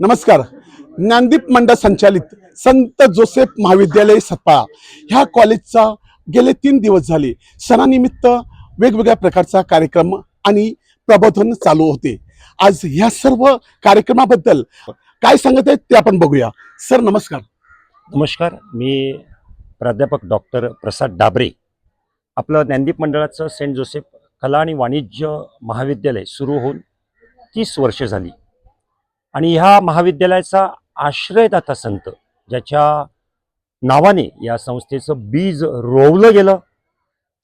नमस्कार. ज्ञानदीप मंडळ संचालित संत जोसेफ महाविद्यालय सतपाळा. ह्या कॉलेजचा गेले तीन दिवस झाले. सणानिमित्त वेगवेगळ्या प्रकारचा कार्यक्रम आणि प्रबोधन चालू होते. आज ह्या सर्व कार्यक्रमाबद्दल काय सांगत आहेत ते आपण बघूया. सर नमस्कार. नमस्कार. मी प्राध्यापक डॉक्टर प्रसाद डाबरे. आपलं ज्ञानदीप मंडळाचं सेंट जोसेफ कला आणि वाणिज्य महाविद्यालय सुरू होऊन तीस वर्ष झाली. आणि ह्या महाविद्यालयाचा आश्रयदाता संत ज्याच्या नावाने या संस्थेचं बीज रोवलं गेलं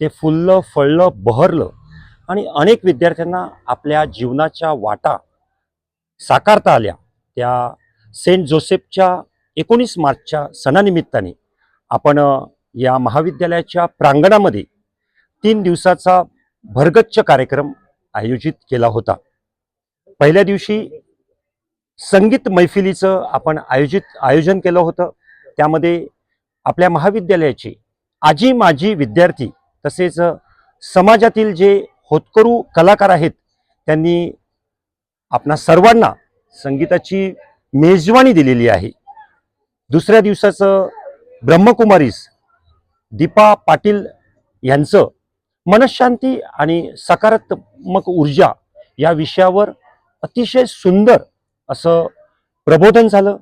ते फुललं फळलं बहरलं आणि अनेक विद्यार्थ्यांना आपल्या जीवनाच्या वाटा साकारता आल्या. त्या सेंट जोसेफच्या एकोणीस मार्चच्या सणानिमित्ताने आपण या महाविद्यालयाच्या प्रांगणामध्ये तीन दिवसाचा भरगच्च कार्यक्रम आयोजित केला होता. पहिल्या दिवशी संगीत मैफिलीचं आपण आयोजित आयोजन केलं होतं. त्यामध्ये आपल्या महाविद्यालयाचे आजी माजी विद्यार्थी तसेच समाजातील जे होतकरू कलाकार आहेत त्यांनी आपणा सर्वांना संगीताची मेजवानी दिलेली आहे. दुसऱ्या दिवसाचं ब्रह्मकुमारीस दीपा पाटील यांचं मनशांती आणि सकारात्मक ऊर्जा या विषयावर अतिशय सुंदर असं प्रबोधन झालं.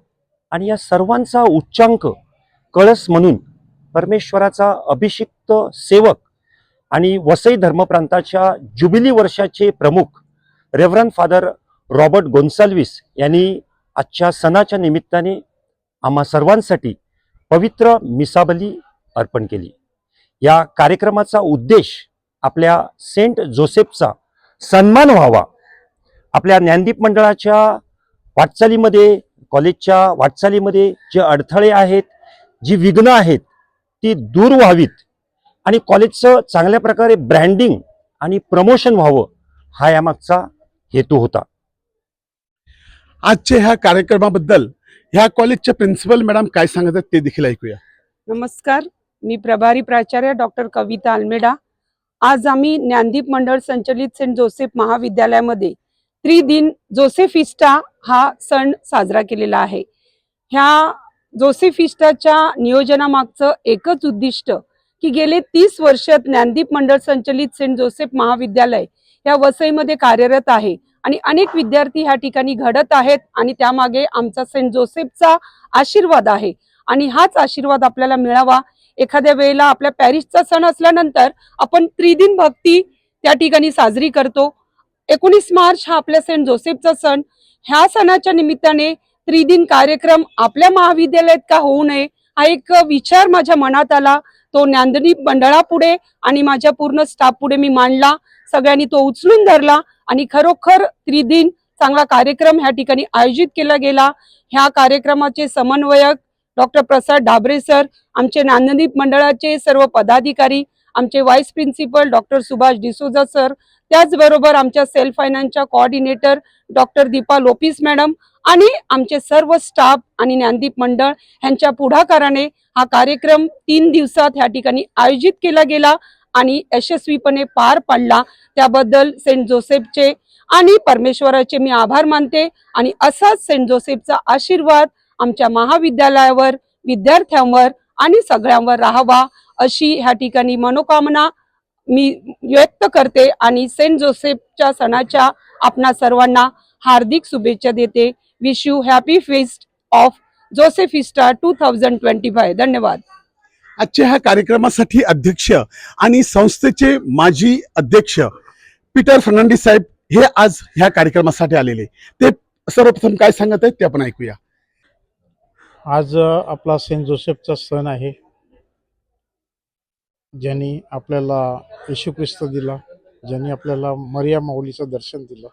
आणि या सर्वांचा उच्चांक कळस म्हणून परमेश्वराचा अभिषिक्त सेवक आणि वसई धर्मप्रांताच्या जुबिली वर्षाचे प्रमुख रेव्हरन फादर रॉबर्ट गोन्साल्विस यांनी आजच्या सणाच्या निमित्ताने आम्हा सर्वांसाठी पवित्र मिसाबली अर्पण केली. या कार्यक्रमाचा उद्देश आपल्या सेंट जोसेफचा सन्मान व्हावा आपल्या ज्ञानदीप मंडळाच्या वाटचालीमध्ये कॉलेजच्या वाटचालीमध्ये जे अडथळे आहेत जी विघ्न आहेत ती दूर व्हावीत. आणि कॉलेजचं चांगल्या प्रकारे ब्रँडिंग आणि प्रमोशन व्हावं हा यामागचा हेतू होता. आजच्या ह्या कार्यक्रमाबद्दल ह्या कॉलेजच्या प्रिन्सिपल मॅडम काय सांगत आहेत ते देखील ऐकूया. नमस्कार मी प्रभारी प्राचार्य डॉक्टर कविता अल्मेडा आज आम्ही ज्ञानदीप मंडळ संचलित सेंट जोसेफ महाविद्यालयामध्ये त्रिदिन जोसेफिस्टा हा सण साजरा केलेला आहे. ह्या जोसेफिस्टाच्या नियोजनामागचं एकच उद्दिष्ट की गेले तीस वर्ष ज्ञानदीप मंडळ संचलित सेंट जोसेफ महाविद्यालय या वसईमध्ये कार्यरत आहे आणि अनेक विद्यार्थी ह्या ठिकाणी घडत आहेत आणि त्यामागे आमचा सेंट जोसेफचा आशीर्वाद आहे. आणि हाच आशीर्वाद आपल्याला मिळावा. एखाद्या वेळेला आपल्या पॅरिसचा सण असल्यानंतर आपण त्रिदिन भक्ती त्या ठिकाणी साजरी करतो. एकोणीस मार्च हा आपल्या सेंट जोसेफचा सण. ह्या सणाच्या निमित्ताने त्रिदिन कार्यक्रम आपल्या महाविद्यालयात का होऊ नये हा एक विचार माझ्या मनात आला. तो ज्ञानदनी मंडळापुढे आणि माझ्या पूर्ण स्टाफ पुढे मी मांडला. सगळ्यांनी तो उचलून धरला आणि खरोखर त्रिदिन चांगला कार्यक्रम ह्या ठिकाणी आयोजित केला गेला. ह्या कार्यक्रमाचे समन्वयक डॉक्टर प्रसाद डाबरे सर आमचे नांददीप मंडळाचे सर्व पदाधिकारी आमचे vice principal doctor Subhash D'Souza sir त्याचबरोबर आमच्या self फायनान्सच्या coordinator doctor Deepa Lopes madam आणि आमचे सर्व स्टाफ आणि ज्ञानदीप मंडळ यांच्या पुढाकाराने हा कार्यक्रम तीन दिवसात ह्या ठिकाणी आयोजित केला गेला आणि यशस्वीपणे पार पाडला. त्याबद्दल सेंट जोसेफचे आणि परमेश्वराचे मी आभार मानते आणि असाच सेंट जोसेफचा आशीर्वाद आमच्या महाविद्यालयावर विद्यार्थ्यांवर आणि सगळ्यांवर राहावा अशी ह्या ठिकाणी मनोकामना मी व्यक्त करते आणि सेंट जोसेफच्या सणाच्या आपणा सर्वांना हार्दिक शुभेच्छा देते. Wish you happy fest of Josephista two thousand twenty five धन्यवाद. आजच्या ह्या कार्यक्रमासाठी अध्यक्ष आणि संस्थेचे माजी अध्यक्ष पीटर फर्नांडिस साहेब हे आज ह्या कार्यक्रमासाठी आलेले. ते सर्वप्रथम काय सांगत आहेत ते आपण ऐकूया. आज आपला सेंट जोसेफचा सण आहे. ज्यांनी आपल्याला येशू ख्रिस्त दिला ज्यांनी आपल्याला मरिया माऊलीचं दर्शन दिलं.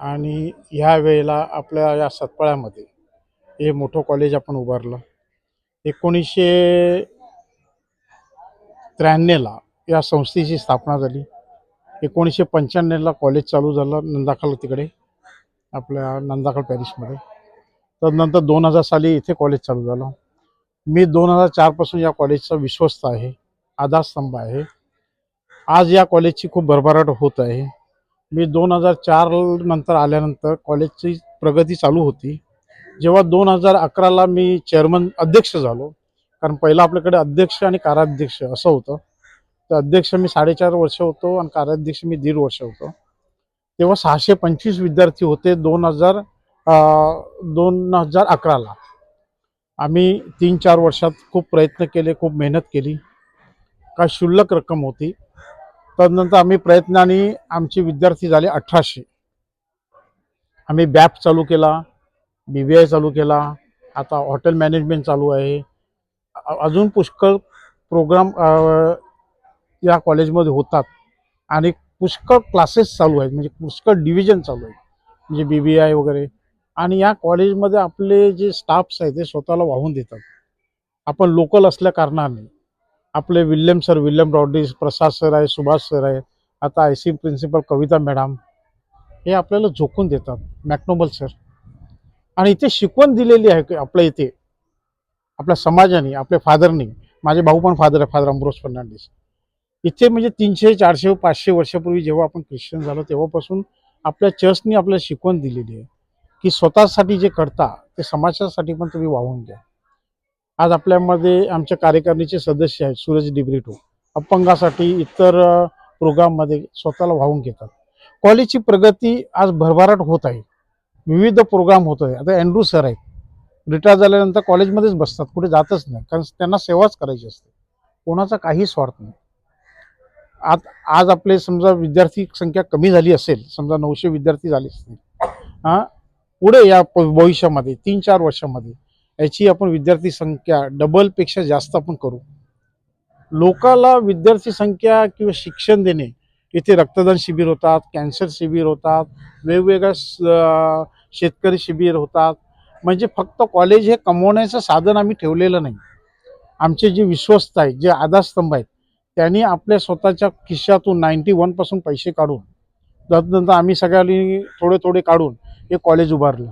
आणि ह्या वेळेला आपल्या या सतपाळ्यामध्ये हे मोठं कॉलेज आपण उभारलं. एकोणीसशे त्र्याण्णवला या संस्थेची स्थापना झाली. एकोणीसशे पंच्याण्णवला कॉलेज चालू झालं नंदाखाल तिकडे आपल्या नंदाखाल पॅरिसमध्ये. तदनंतर दोन हजार साली इथे कॉलेज चालू झालं. मी दोन हजार चारपासून या कॉलेजचा विश्वस्त आहे. आधारस्तंभ आहे. आज या कॉलेजची खूप भरभराट होत आहे. मी दोन हजार चार नंतर आल्यानंतर कॉलेजची प्रगती चालू होती. जेव्हा दोन हजार अकराला मी चेअरमन अध्यक्ष झालो. कारण पहिलं आपल्याकडे अध्यक्ष आणि कार्याध्यक्ष असं होतं. तर अध्यक्ष मी साडेचार वर्ष होतो आणि कार्याध्यक्ष मी दीड वर्ष होतो. तेव्हा सहाशे पंचवीस विद्यार्थी होते दोन हजार दोन हजार अकराला. आम्ही तीन चार वर्षात खूप प्रयत्न केले खूप मेहनत केली. का शुल्लक रक्कम होती. तदनंतर आम्ही प्रयत्नाने आमचे विद्यार्थी झाले अठराशे. आम्ही बॅप चालू केला बी बी आय चालू केला आता हॉटेल मॅनेजमेंट चालू आहे. अजून पुष्कळ प्रोग्राम या कॉलेजमध्ये होतात. आणि पुष्कळ क्लासेस चालू आहेत म्हणजे पुष्कळ डिव्हिजन चालू आहेत. म्हणजे बी बी आय वगैरे. आणि या कॉलेजमध्ये आपले जे स्टाफ्स आहेत ते स्वतःला वाहून देतात. आपण लोकल असल्या कारणाने. आपले William sir William Rodrigues Prasad sir आहे सुभाष सर आहे आता I C principal Kavita madam हे आपल्याला झोकून देतात. McNoble sir. आणि इथे शिकवण दिलेली आहे आपल्या इथे आपल्या समाजाने आपल्या फादरनी. माझे भाऊ पण फादर आहे फादर अम्ब्रोस फर्नांडिस. इथे म्हणजे तीनशे चारशे पाचशे वर्षापूर्वी जेव्हा आपण ख्रिश्चन झालो तेव्हापासून आपल्या चर्चनी आपल्याला शिकवण दिलेली आहे. की स्वतःसाठी जे करता ते समाजासाठी पण तुम्ही वाहून द्या आज आपल्यामध्ये आमच्या कार्यकारिणीचे सदस्य आहेत सूरज डिब्रिटो अपंगासाठी इतर प्रोग्राममध्ये स्वतःला वाहून घेतात. कॉलेजची प्रगती आज भरभराट होत आहे. विविध प्रोग्राम होत आहे आता अँड्रू सर आहेत. रिटायर झाल्यानंतर कॉलेजमध्येच बसतात. कुठे जातच नाही. कारण त्यांना सेवाच करायची असते. कोणाचा काही स्वार्थ नाही. आज आज आपले समजा विद्यार्थी संख्या कमी झाली असेल समजा नऊशे विद्यार्थी झाले असतील हां पुढे या प- भविष्यामध्ये तीन चार वर्षामध्ये याची आपण विद्यार्थी संख्या डबलपेक्षा जास्त आपण करू. लोकाला विद्यार्थी संख्या किंवा शिक्षण देणे इथे रक्तदान शिबिर होतात कॅन्सर शिबिर होतात वेगवेगळ्या स- शेतकरी शिबिर होतात. म्हणजे फक्त कॉलेज हे कमवण्याचं साधन आम्ही ठेवलेलं नाही. आमचे जे विश्वस्त आहेत जे आधारस्तंभ आहेत त्यांनी आपल्या स्वतःच्या खिशातून नाईन्टी वनपासून पैसे काढून त्यानंतर आम्ही सगळ्यांनी थोडे थोडे काढून हे कॉलेज उभारलं.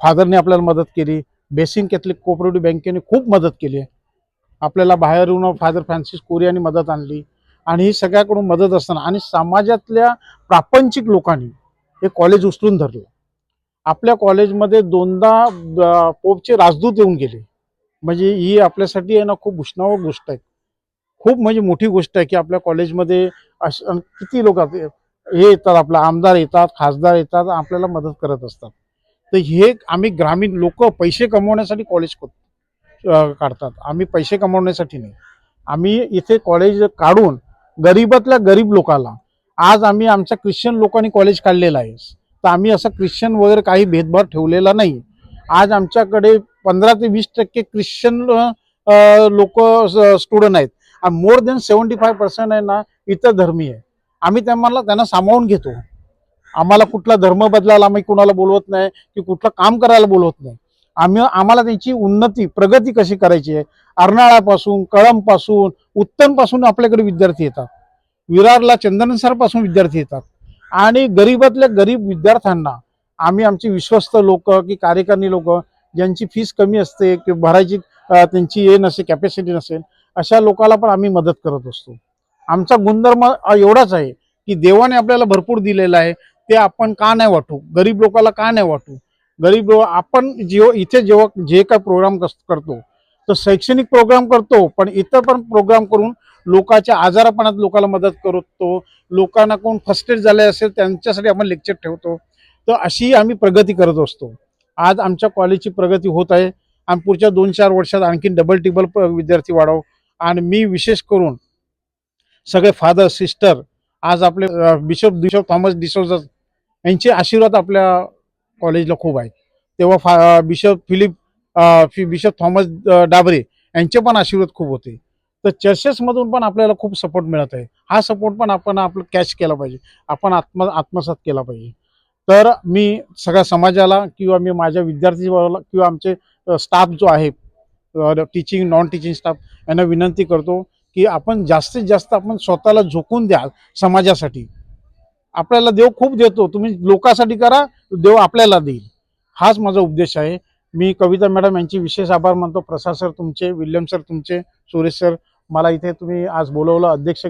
फादरने आपल्याला मदत केली. बेसिन कॅथलिक कोऑपरेटिव्ह बँकेने खूप मदत केली. आहे आपल्याला बाहेरून फादर फ्रान्सिस कोरियाने मदत आणली. आणि ही सगळ्याकडून मदत असताना आणि समाजातल्या प्रापंचिक लोकांनी हे कॉलेज उचलून धरलं. आपल्या कॉलेजमध्ये दोनदा पोपचे राजदूत येऊन गेले. म्हणजे ही आपल्यासाठी आहे ना खूप उष्णावक गोष्ट आहे. खूप म्हणजे मोठी गोष्ट आहे की आपल्या कॉलेजमध्ये अश किती लोक हे येतात आपला आमदार येतात खासदार येतात आपल्याला मदत करत असतात. तर हे आम्ही ग्रामीण लोक पैसे कमवण्यासाठी कॉलेज काढतात. आम्ही पैसे कमवण्यासाठी नाही. आम्ही इथे कॉलेज काढून गरीबातल्या गरीब लोकाला आज आम्ही आमच्या ख्रिश्चन लोकांनी कॉलेज काढलेलं आहे. तर आम्ही असं ख्रिश्चन वगैरे काही भेदभाव ठेवलेला नाही. आज आमच्याकडे पंधरा ते वीस टक्के ख्रिश्चन लोक स्टुडंट आहेत. More than seventy five percent आहे ना इतर धर्मी आहे. आम्ही त्यांना त्यांना सामावून घेतो. आम्हाला कुठला धर्म बदलायला आम्ही कुणाला बोलवत नाही की कुठलं काम करायला बोलवत नाही. आम्ही आम्हाला त्यांची उन्नती प्रगती कशी करायची आहे? अर्नाळापासून कळंबपासून उत्तमपासून आपल्याकडे विद्यार्थी येतात. विरारला चंदनसरपासून विद्यार्थी येतात. आणि गरीबातल्या गरीब विद्यार्थ्यांना आम्ही आमची विश्वस्त लोक की कार्यकारिणी लोक ज्यांची फीस कमी असते की भरायची त्यांची हे नसेल कॅपॅसिटी नसेल अशा लोकाला पण आम्ही मदत करत असतो. आमचा गुणधर्म एवढाच आहे की देवाने आपल्याला भरपूर दिलेलं आहे ते आपण का नाही वाटू? गरीब लोकाला का नाही वाटू? गरीब लोक आपण जेव्हा इथे जेव्हा जे काय प्रोग्राम करतो तर शैक्षणिक प्रोग्राम करतो पण इतर पण प्रोग्राम करून लोकांच्या आजारापणात लोकांना मदत करतो लोकांना कोण फर्स्ट एड झाले असेल त्यांच्यासाठी आपण लेक्चर ठेवतो. तर अशी आम्ही प्रगती करत असतो. आज आमच्या कॉलेजची प्रगती होत आहे. आणि पुढच्या दोन चार वर्षात आणखीन डबल टिबल प- विद्यार्थी वाढव. आणि मी विशेष करून सगळे फादर सिस्टर आज आपले बिशप बिशप थॉमस डिसोजा यांचे आशीर्वाद आपल्या कॉलेजला खूप आहेत. तेव्हा फा बिशप फिलिप फि- बिशप थॉमस डाबरे यांचे पण आशीर्वाद खूप होते. तर चर्चेसमधून पण आपल्याला खूप सपोर्ट मिळत आहे. हा सपोर्ट पण आपण आपलं कॅश केला पाहिजे. आपण आत्म आत्मसात केला पाहिजे. तर मी सगळ्या समाजाला किंवा मी माझ्या विद्यार्थी किंवा आमचे स्टाफ जो आहे टीचिंग नॉन टीचिंग स्टाफ यांना विनंती करतो की आपण जास्तीत जास्त आपण स्वतःला झोकून द्या समाजासाठी. आपल्याला देव खूप देतो. तुम्ही लोकांसाठी करा देव आपल्याला देईल. हाच माझा उद्देश आहे. मी कविता मॅडम यांची विशेष आभार मानतो. प्रसाद सर तुमचे विल्यम सर तुमचे सुरेश सर मला इथे तुम्ही आज बोलवलं. अध्यक्ष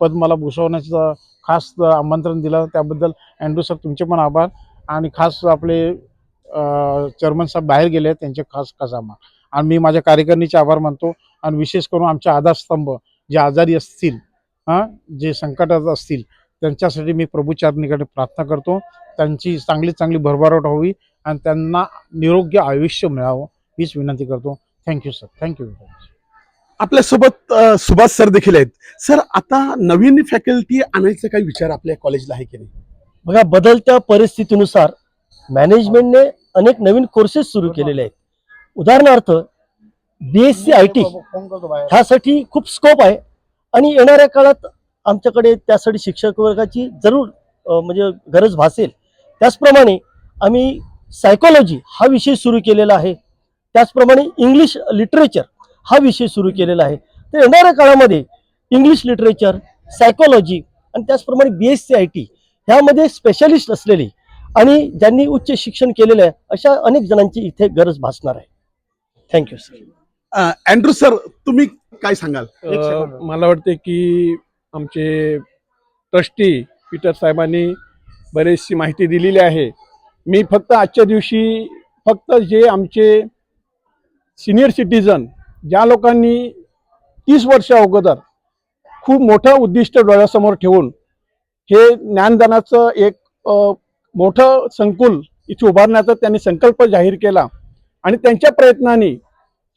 पद मला भूषवण्याचं खास आमंत्रण दिलं. त्याबद्दल अँड्रू सर तुमचे पण आभार. आणि खास आपले चेअरमन साहेब बाहेर गेले त्यांचे खास खजामा. आणि मी माझ्या कार्यकारिणीचे आभार मानतो. आणि विशेष करून आमचे आधारस्तंभ जे आजारी असतील हां जे संकटात असतील त्यांच्यासाठी मी प्रभूचरणीकडे प्रार्थना करतो. त्यांची चांगली चांगली भरभराट व्हावी आणि त्यांना निरोग्य आयुष्य मिळावं हीच विनंती करतो. Thank you sir thank you very much आपल्यासोबत सुभाष सर देखील आहेत. सर आता नवीन फॅकल्टी आणायचा काही विचार आपल्या कॉलेजला आहे की नाही? बघा बदलत्या परिस्थितीनुसार मॅनेजमेंटने अनेक नवीन कोर्सेस सुरू केलेले आहेत. उदाहरणार्थ B S C I T ह्यासाठी खूप स्कोप आहे. आणि येणाऱ्या काळात आमच्याकडे त्यासाठी शिक्षक वर्गाची जरूर म्हणजे गरज भासेल. त्याचप्रमाणे आम्ही सायकोलॉजी हा विषय सुरू केलेला आहे. त्याचप्रमाणे इंग्लिश लिटरेचर हा विषय सुरू केलेला आहे. तर येणाऱ्या काळामध्ये इंग्लिश लिटरेचर सायकोलॉजी आणि त्याचप्रमाणे B S C I T ह्यामध्ये स्पेशलिस्ट असलेली आणि ज्यांनी उच्च शिक्षण केलेलं आहे अशा अनेक जणांची इथे गरज भासणार आहे. Thank you sir uh, Andrew sir तुम्ही काय सांगाल. मला वाटते की आमचे ट्रस्टी पीटर साहेबांनी बरीचशी माहिती दिलेली आहे. मी फक्त आजच्या दिवशी फक्त जे आमचे सिनियर सिटीजन ज्या लोकांनी तीस वर्ष अगोदर खूप मोठं उद्दिष्ट डोळ्यासमोर ठेवून हे ज्ञानदानाचं एक मोठं संकुल इथे उभारण्याचा त्यांनी संकल्प जाहीर केला. आणि त्यांच्या प्रयत्नांनी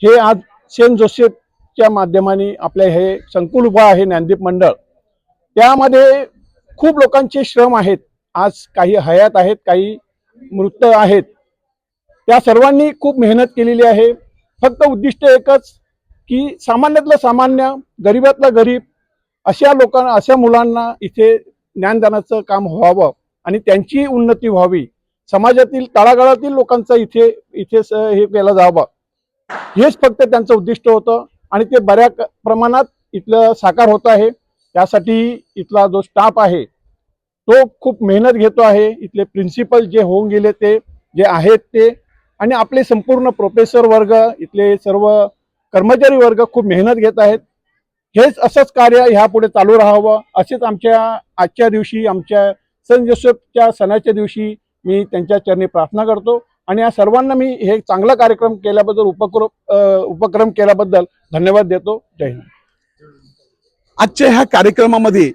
हे आज सेंट जोसेफच्या माध्यमाने आपले हे संकुल उभं आहे ज्ञानदीप मंडळ. त्यामध्ये खूप लोकांचे श्रम आहेत. आज काही हयात आहेत काही मृत आहेत. त्या सर्वांनी खूप मेहनत केलेली आहे. फक्त उद्दिष्ट एकच की सामान्यातलं सामान्य गरीबातलं गरीब अशा लोकांना अशा मुलांना इथे ज्ञानदानाचं काम व्हावं आणि त्यांची उन्नती व्हावी. समाजातील तळागाळातील लोकांचा इथे इथे हे केला जावं. हेच फक्त त्यांचं उद्दिष्ट होतं आणि ते बऱ्या प्रमाणात इथलं साकार होत आहे. त्यासाठी इथला जो स्टाफ आहे तो खूप मेहनत घेतो आहे. इथले प्रिन्सिपल जे होऊन गेले ते जे आहेत ते आणि आपले संपूर्ण प्रोफेसर वर्ग इथले सर्व कर्मचारी वर्ग खूप मेहनत घेत आहेत. हेच असंच कार्य ह्यापुढे चालू राहावं. असेच आमच्या आजच्या दिवशी आमच्या सन जोसेफच्या सणाच्या दिवशी मी त्यांच्या चरणी प्रार्थना करतो आणि या सर्वांना मी हे चांगला कार्यक्रम केल्याबद्दल उपक्रम उपक्रम केल्याबद्दल धन्यवाद देतो. जय हिंद. आजच्या ह्या कार्यक्रमामध्ये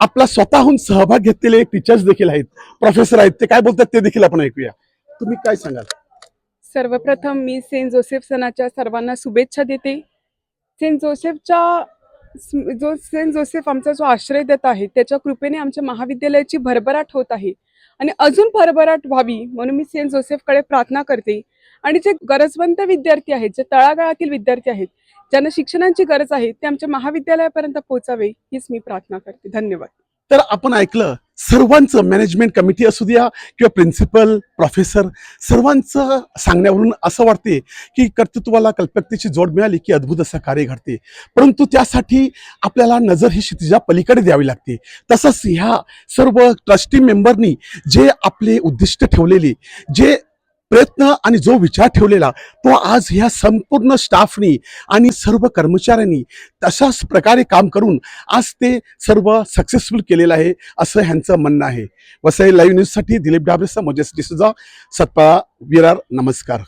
आपला स्वतःहून सहभाग घेतलेले टीचर्स देखील आहेत. प्रोफेसर आहेत ते काय बोलतात ते देखील आपण ऐकूया. तुम्ही काय सांगाल? सर्वप्रथम मी सेंट जोसेफ सणाच्या सर्वांना शुभेच्छा देते. सेंट जोसेफच्या जो सेंट जोसेफ आमचा जो आश्रय देत आहे त्याच्या कृपेने आमच्या महाविद्यालयाची भरभराट होत आहे. आणि अजून भरभराट व्हावी म्हणून मी सेंट जोसेफकडे प्रार्थना करते. आणि जे गरजवंत विद्यार्थी आहेत जे तळागाळातील विद्यार्थी आहेत ज्यांना शिक्षणाची गरज आहे ते आमच्या महाविद्यालयापर्यंत पोहोचावे हीच मी प्रार्थना करते. धन्यवाद. तर आपण ऐकलं सर्वांचं मॅनेजमेंट कमिटी असू द्या किंवा प्रिन्सिपल प्रोफेसर सर्वांचं सांगण्यावरून असं वाटते की कर्तृत्वाला कल्पकतेची जोड मिळाली की अद्भुत असं कार्य घडते. परंतु त्यासाठी आपल्याला नजर ही क्षितिजा पलीकडे द्यावी लागते. तसंच ह्या सर्व ट्रस्टी मेंबरनी जे आपले उद्दिष्ट ठेवलेले जे प्रयत्न आणि जो विचार ठेवलेला तो आज ह्या संपूर्ण स्टाफनी आणि सर्व कर्मचाऱ्यांनी तशाच प्रकारे काम करून आज ते सर्व सक्सेसफुल केलेलं आहे असं ह्यांचं म्हणणं आहे. वसई लाईव्ह न्यूजसाठी दिलीप डाबरेसह मोजेस डिसुजा सतपाळा विरार नमस्कार.